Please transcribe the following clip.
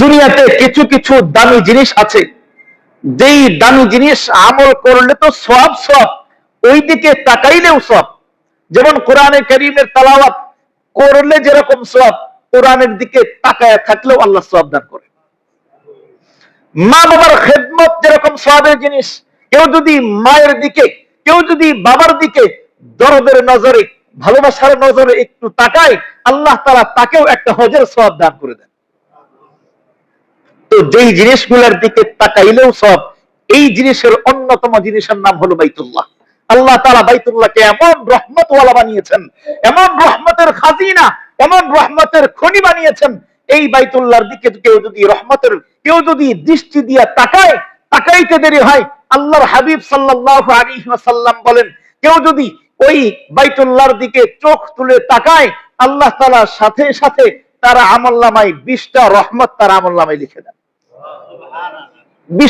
দুনিয়াতে কিছু কিছু দামি জিনিস আছে। যেই দামি জিনিস আমল করলে তো সব সব ওই দিকে তাকাইলেও সব যেমন কোরআনে করিমের তালাওয়াত, করলে যেরকম সব কোরআনের দিকে তাকায় থাকলেও আল্লাহ সব দান করে। মা বাবার খেদমত যেরকম সবের জিনিস, কেউ যদি মায়ের দিকে, কেউ যদি বাবার দিকে দরদের নজরে, ভালোবাসার নজরে একটু তাকায়, আল্লাহ তারা তাকেও একটা হজের সব দান করে দেন। তো যেই জিনিসগুলোর দিকে তাকাইলেও সব, এই জিনিসের অন্যতম জিনিসের নাম হলো বাইতুল্লাহ। আল্লাহ তারা বাইতুল্লাহকে এমন রহমতওয়ালা বানিয়েছেন, এমন রহমতের খাজিনা, এমন রহমতের খনি বানিয়েছেন, এই বাইতুল্লাহর দিকে কেউ যদি রহমতের, কেউ যদি দৃষ্টি দিয়া তাকায়, তাকাইতে দেরি হয়, আল্লাহর হাবিব সাল্লাল্লাহু আলাইহি ওয়াসাল্লাম বলেন, কেউ যদি ওই বাইতুল্লাহর দিকে চোখ তুলে তাকায়, আল্লাহ তাআলা সাথে সাথে তারা আমল নামায় বিশটা রহমত তার আমল নামায় লিখে দেন। বিশ্ব